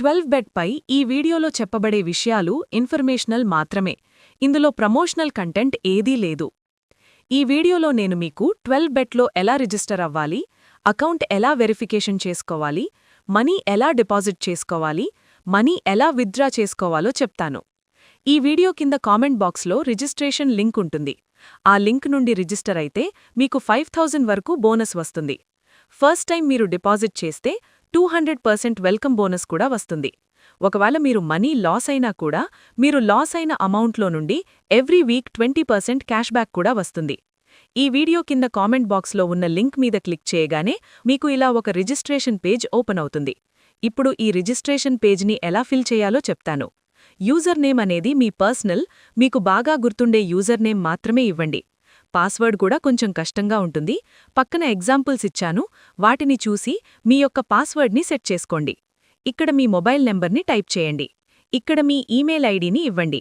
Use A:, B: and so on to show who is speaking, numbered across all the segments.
A: Twelve బెట్పై ఈ వీడియోలో చెప్పబడే విషయాలు ఇన్ఫర్మేషనల్ మాత్రమే. ఇందులో ప్రమోషనల్ కంటెంట్ ఏదీ లేదు. ఈ వీడియోలో నేను మీకు ట్వెల్వ్ బెట్లో ఎలా రిజిస్టర్ అవ్వాలి అకౌంట్ ఎలా వెరిఫికేషన్ చేసుకోవాలి మనీ ఎలా డిపాజిట్ చేసుకోవాలి మనీ ఎలా విత్డ్రా చేసుకోవాలో చెప్తాను. ఈ వీడియో కింద కామెంట్ బాక్స్లో రిజిస్ట్రేషన్ లింక్ ఉంటుంది. ఆ లింక్ నుండి రిజిస్టర్ అయితే మీకు ఫైవ్ థౌజండ్ వరకు బోనస్ వస్తుంది. ఫస్ట్ టైం మీరు డిపాజిట్ చేస్తే two hundred percent welcome bonus కూడా వస్తుంది. ఒకవేళ మీరు మనీ లాస్ అయినా కూడా మీరు లాస్ అయిన అమౌంట్లో నుండి every week twenty percent cash back కూడా వస్తుంది. ఈ వీడియో కింద కామెంట్ బాక్స్లో ఉన్న లింక్ మీద క్లిక్ చేయగానే మీకు ఇలా ఒక రిజిస్ట్రేషన్ పేజ్ ఓపెన్ అవుతుంది. ఇప్పుడు ఈ రిజిస్ట్రేషన్ పేజ్ని ఎలా ఫిల్ చేయాలో చెప్తాను. యూజర్ నేమ్ అనేది మీ పర్సనల్ మీకు బాగా గుర్తుండే యూజర్ నేమ్ మాత్రమే ఇవ్వండి. పాస్వర్డ్ కూడా కొంచెం కష్టంగా ఉంటుంది. పక్కన ఎగ్జాంపుల్స్ ఇచ్చాను. వాటిని చూసి మీ యొక్క పాస్వర్డ్ని సెట్ చేసుకోండి. ఇక్కడ మీ మొబైల్ నెంబర్ని టైప్ చేయండి. ఇక్కడ మీ ఈమెయిల్ ఐడిని ఇవ్వండి.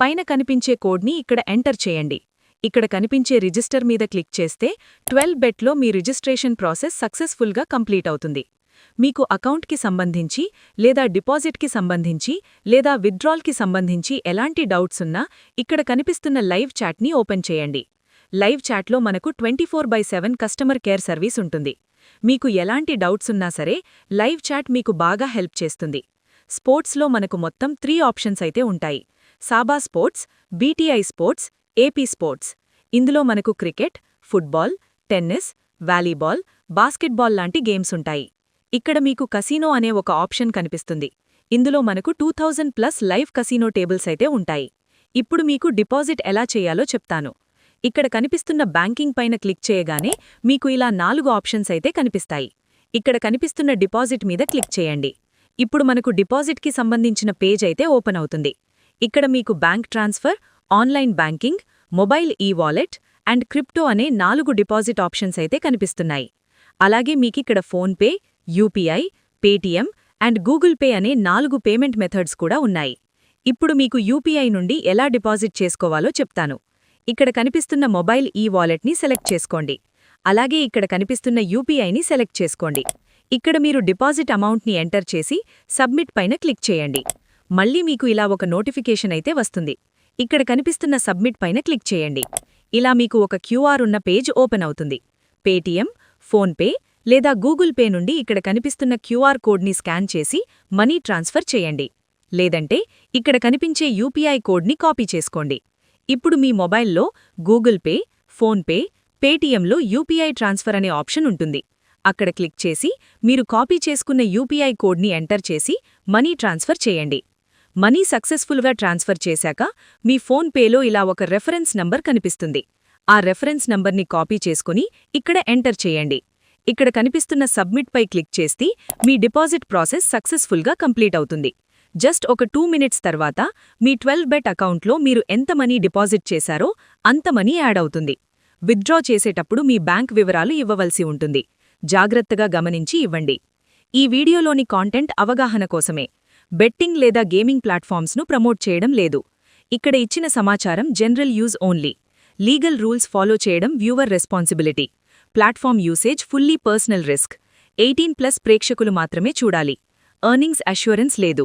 A: పైన కనిపించే కోడ్ని ఇక్కడ ఎంటర్ చేయండి. ఇక్కడ కనిపించే రిజిస్టర్ మీద క్లిక్ చేస్తే ట్వెల్వ్ బెట్లో మీ రిజిస్ట్రేషన్ ప్రాసెస్ సక్సెస్ఫుల్గా కంప్లీట్ అవుతుంది. మీకు అకౌంట్కి సంబంధించి లేదా డిపాజిట్కి సంబంధించి లేదా విత్డ్రాల్కి సంబంధించి ఎలాంటి డౌట్స్ ఉన్నా ఇక్కడ కనిపిస్తున్న లైవ్ చాట్ని ఓపెన్ చేయండి. లైవ్ చాట్లో మనకు twenty four by seven customer care service ఉంటుంది. మీకు ఎలాంటి డౌట్స్ ఉన్నా సరే లైవ్ చాట్ మీకు బాగా హెల్ప్ చేస్తుంది. స్పోర్ట్స్లో మనకు మొత్తం త్రీ ఆప్షన్స్ అయితే ఉంటాయి. Saba sports BTI sports AP sports. ఇందులో మనకు cricket football tennis volleyball basketball లాంటి గేమ్స్ ఉంటాయి. ఇక్కడ మీకు కసీనో అనే ఒక ఆప్షన్ కనిపిస్తుంది. ఇందులో మనకు two thousand plus live casino tables అయితే ఉంటాయి. ఇప్పుడు మీకు డిపాజిట్ ఎలా చేయాలో చెప్తాను. ఇక్కడ కనిపిస్తున్న బ్యాంకింగ్ పైన క్లిక్ చేయగానే మీకు ఇలా నాలుగు ఆప్షన్స్ అయితే కనిపిస్తాయి. ఇక్కడ కనిపిస్తున్న డిపాజిట్ మీద క్లిక్ చేయండి. ఇప్పుడు మనకు డిపాజిట్కి సంబంధించిన పేజ్ అయితే ఓపెన్ అవుతుంది. ఇక్కడ మీకు bank transfer online banking mobile e wallet and crypto అనే నాలుగు డిపాజిట్ ఆప్షన్స్ అయితే కనిపిస్తున్నాయి. అలాగే మీకిక్కడ PhonePe UPI Paytm and Google Pay అనే నాలుగు పేమెంట్ మెథడ్స్ కూడా ఉన్నాయి. ఇప్పుడు మీకు యూపీఐ నుండి ఎలా డిపాజిట్ చేసుకోవాలో చెప్తాను. ఇక్కడ కనిపిస్తున్న మొబైల్ ఈ వాలెట్ని సెలెక్ట్ చేసుకోండి. అలాగే ఇక్కడ కనిపిస్తున్న యూపీఐని సెలెక్ట్ చేసుకోండి. ఇక్కడ మీరు డిపాజిట్ అమౌంట్ని ఎంటర్ చేసి సబ్మిట్ పైన క్లిక్ చేయండి. మళ్ళీ మీకు ఇలా ఒక నోటిఫికేషన్ అయితే వస్తుంది. ఇక్కడ కనిపిస్తున్న సబ్మిట్ పైన క్లిక్ చేయండి. ఇలా మీకు ఒక క్యూఆర్ ఉన్న పేజ్ ఓపెన్ అవుతుంది. పేటీఎం ఫోన్పే లేదా గూగుల్ పే నుండి ఇక్కడ కనిపిస్తున్న క్యూఆర్ కోడ్ని స్కాన్ చేసి మనీ ట్రాన్స్ఫర్ చేయండి. లేదంటే ఇక్కడ కనిపించే యూపీఐ కోడ్ని కాపీ చేసుకోండి. ఇప్పుడు మీ మొబైల్లో గూగుల్ పే ఫోన్పే పేటీఎంలో యూపీఐ ట్రాన్స్ఫర్ అనే ఆప్షన్ ఉంటుంది. అక్కడ క్లిక్ చేసి మీరు కాపీ చేసుకున్న యూపీఐ కోడ్ని ఎంటర్ చేసి మనీ ట్రాన్స్ఫర్ చేయండి. మనీ సక్సెస్ఫుల్గా ట్రాన్స్ఫర్ చేశాక మీ ఫోన్ పేలో ఇలా ఒక రెఫరెన్స్ నంబర్ కనిపిస్తుంది. ఆ రెఫరెన్స్ నంబర్ని కాపీ చేసుకుని ఇక్కడ ఎంటర్ చేయండి. ఇక్కడ కనిపిస్తున్న సబ్మిట్ పై క్లిక్ చేస్తే మీ డిపాజిట్ ప్రాసెస్ సక్సెస్ఫుల్గా కంప్లీట్ అవుతుంది. జస్ట్ ఒక టూ మినిట్స్ తర్వాత మీ ట్వెల్వ్ బెట్ అకౌంట్లో మీరు ఎంత మనీ డిపాజిట్ చేశారో అంత మనీ యాడ్ అవుతుంది. విత్డ్రా చేసేటప్పుడు మీ బ్యాంక్ వివరాలు ఇవ్వవలసి ఉంటుంది. జాగ్రత్తగా గమనించి ఇవ్వండి. ఈ వీడియోలోని కాంటెంట్ అవగాహన కోసమే. బెట్టింగ్ లేదా గేమింగ్ ప్లాట్ఫామ్స్ను ప్రమోట్ చేయడం లేదు. ఇక్కడ ఇచ్చిన సమాచారం general use only. Legal rules follow చేయడం viewer responsibility. Platform usage fully personal risk. Eighteen plus ప్రేక్షకులు మాత్రమే చూడాలి. ఎర్నింగ్స్ అష్యూరెన్స్ లేదు.